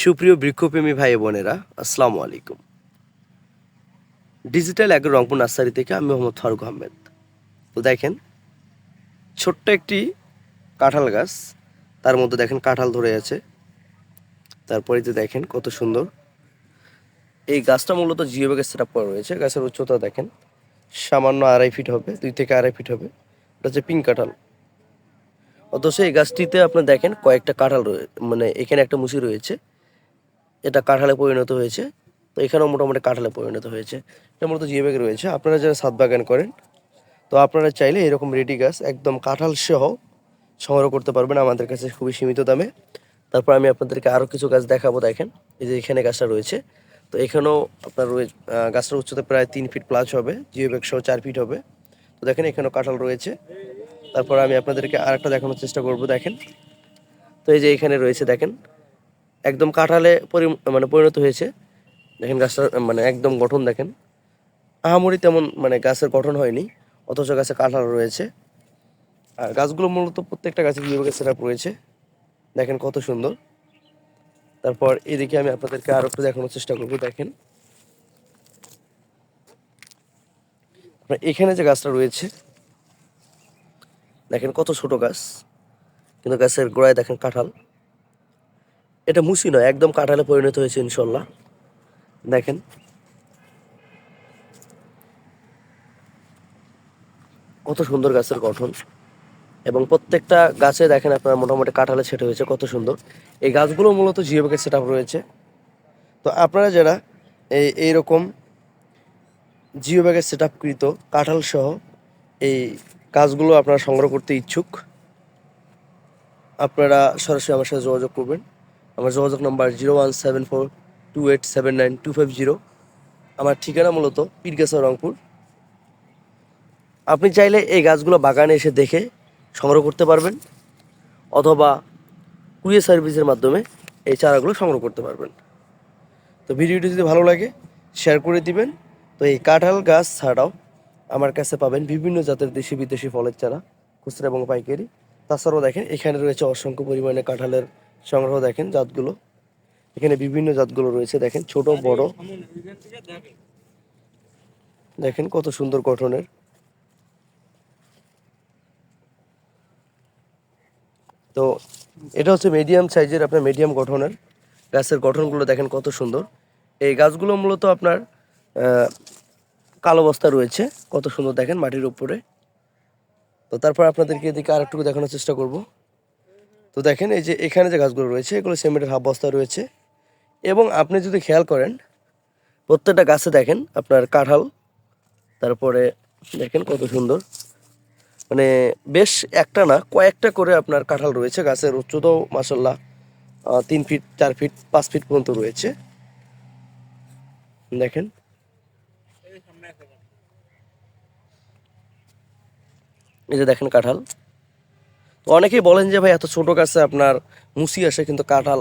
সুপ্রিয় বৃক্ষপ্রেমী ভাই বোনেরা, আসসালামু আলাইকুম। ডিজিটাল অ্যাগ্রো রংপুর নার্সারি থেকে আমি মোহাম্মদ ফারুক আহমেদ। তো দেখেন, ছোট্ট একটি কাঁঠাল গাছ, তার মধ্যে দেখেন কাঁঠাল ধরে আছে। তারপরে যে দেখেন কত সুন্দর। এই গাছটা মূলত জিও ব্যাগের সেট আপ করা রয়েছে গাছের উচ্চতা দেখেন, সামান্য আড়াই ফিট হবে, দুই থেকে আড়াই ফিট হবে। এটা হচ্ছে পিঙ্ক কাঁঠাল। অথচ এই গাছটিতে আপনি দেখেন কয়েকটা কাঁঠাল রয়ে মানে এখানে একটা মুসি রয়েছে। এটা কাঁঠালে পরিণত হয়েছে। তো এখানেও মোটামুটি কাঁঠালে পরিণত হয়েছে। এটা মূলত জিও ব্যাগ রয়েছে। আপনারা যারা ছাদ বাগান করেন, তো আপনারা চাইলে এরকম রেডি গাছ একদম কাঁঠাল সহ সংগ্রহ করতে পারবেন আমাদের কাছে খুবই সীমিত দামে। তারপর আমি আপনাদেরকে আরও কিছু গাছ দেখাবো, দেখেন। এই যে এখানে গাছটা রয়েছে। তো এখানেও আপনার গাছটার উচ্চতা প্রায় তিন ফিট প্লাস হবে। জিও ব্যাগ সহ চার ফিট হবে। তো দেখেন এখানেও কাঁঠাল রয়েছে। তারপর আমি আপনাদেরকে আরেকটা দেখানোর চেষ্টা করব, দেখেন। তো এই যে এখানে রয়েছে, দেখেন। একদম কাঁঠালে পরি মানে পরিণত হয়েছে। দেখেন গাছটা মানে একদম গঠন দেখেন। আহামরি তেমন মানে গাছের গঠন হয়নি, অথচ গাছে কাঁঠাল রয়েছে। আর গাছগুলো মূলত প্রত্যেকটা গাছে বিভাগে সেট আপ রয়েছে দেখেন কত সুন্দর। তারপর এদিকে আমি আপনাদেরকে আরও একটু দেখানোর চেষ্টা করব, দেখেন। এখানে যে গাছটা রয়েছে, দেখেন কত ছোট গাছ। কিন্তু গাছের গোড়ায় দেখেন কাঁঠাল। এটা মুসি নয়, একদম কাঁঠালে পরিণত হয়েছে ইনশাল্লাহ। দেখেন। কত সুন্দর গাছের গঠন। এবং প্রত্যেকটা গাছে দেখেন আপনার মোটামুটি কাঁঠালে ছেটে হয়েছে, কত সুন্দর। এই গাছগুলো মূলত জিও ব্যাগের সেট রয়েছে। তো আপনারা যারা এই, এইরকম জিও ব্যাগের সেট কৃত কাঁঠাল সহ এই গাছগুলো আপনারা সংগ্রহ করতে ইচ্ছুক, আপনারা সরাসরি আমার সাথে যোগাযোগ করবেন। আমার যোগাযোগ number zero one seven four two eight seven nine two five zero. আমার ঠিকানা মূলত পীরগাছা, রংপুর। আপনি চাইলে এই গাছগুলো বাগানে এসে দেখে সংগ্রহ করতে পারবেন, অথবা কুরিয়ার সার্ভিসের মাধ্যমে এই চারাগুলো সংগ্রহ করতে পারবেন। তো ভিডিওটি যদি ভালো লাগে, শেয়ার করে দিবেন। তো এই কাঁঠাল গাছ ছাড়াও আমার কাছে পাবেন বিভিন্ন জাতের দেশি বিদেশি ফলের চারা, খুচরা এবং পাইকারি। তাছাড়াও দেখেন, এখানে রয়েছে অসংখ্য পরিমাণে কাঁঠালের সংগ্রহ দেখেন জাতগুলো। এখানে বিভিন্ন জাতগুলো রয়েছে, দেখেন ছোট, বড়। দেখেন কত সুন্দর গঠনের। তো এটা হচ্ছে মিডিয়াম সাইজের আপনার মিডিয়াম গঠনের। গাছের গঠনগুলো দেখেন কত সুন্দর। এই গাছগুলো মূলত আপনার কালো বস্তা রয়েছে। কত সুন্দর দেখেন মাটির উপরে। তো তারপর আপনাদেরকে এদিকে আরেকটুকু দেখানোর চেষ্টা করব। তো দেখেন এই যে এখানে যে গাছগুলো রয়েছে, এগুলো সিমেন্টের হাফ বস্তা রয়েছে। এবং আপনি যদি খেয়াল করেন, প্রত্যেকটা গাছে দেখেন আপনার কাঁঠাল, তারপরে দেখেন কত সুন্দর। মানে বেশ একটা না, কয়েকটা করে আপনার কাঁঠাল রয়েছে গাছের উচ্চতাও মাসাল্লাহ তিন ফিট, চার ফিট, পাঁচ ফিট পর্যন্ত রয়েছে। দেখেন। এই যে দেখেন কাঁঠাল। তো অনেকেই বলেন যে, ভাই, এত ছোট গাছে আপনার মুসি আসে কিন্তু কাঁঠাল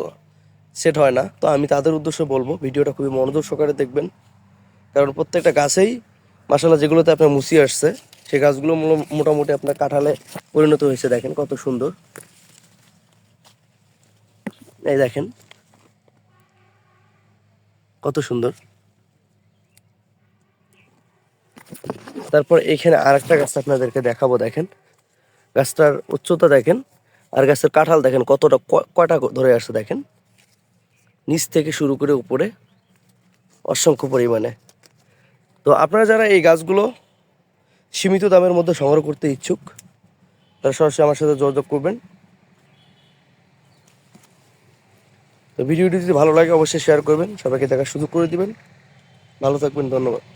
সেট হয় না। তো আমি তাদের উদ্দেশ্যে বলব, ভিডিওটা খুবই মনোযোগ সহকারে দেখবেন। কারণ প্রত্যেকটা গাছেই মাসাল্লাহ যেগুলোতে আপনার মুসি আসছে, সেই গাছগুলো মোটামুটি আপনার কাঁঠালে পরিণত হয়েছে। দেখেন কত সুন্দর। এই দেখেন। কত সুন্দর। তারপর এখানে আরেকটা গাছ আপনাদেরকে দেখাবো, দেখেন। গাছটার উচ্চতা দেখেন আর গাছের কাঁঠাল দেখেন কতটা কয়টা ধরে আসছে দেখেন। নিচ থেকে শুরু করে উপরে অসংখ্য পরিমাণে। তো আপনারা যারা এই গাছগুলো সীমিত দামের মধ্যে সংগ্রহ করতে ইচ্ছুক, তারা সরাসরি আমার সাথে যোগাযোগ করবেন। তো ভিডিওটি যদি ভালো লাগে, অবশ্যই শেয়ার করবেন, সবাইকে দেখার সুযোগ করে দিবেন। ভালো থাকবেন, ধন্যবাদ।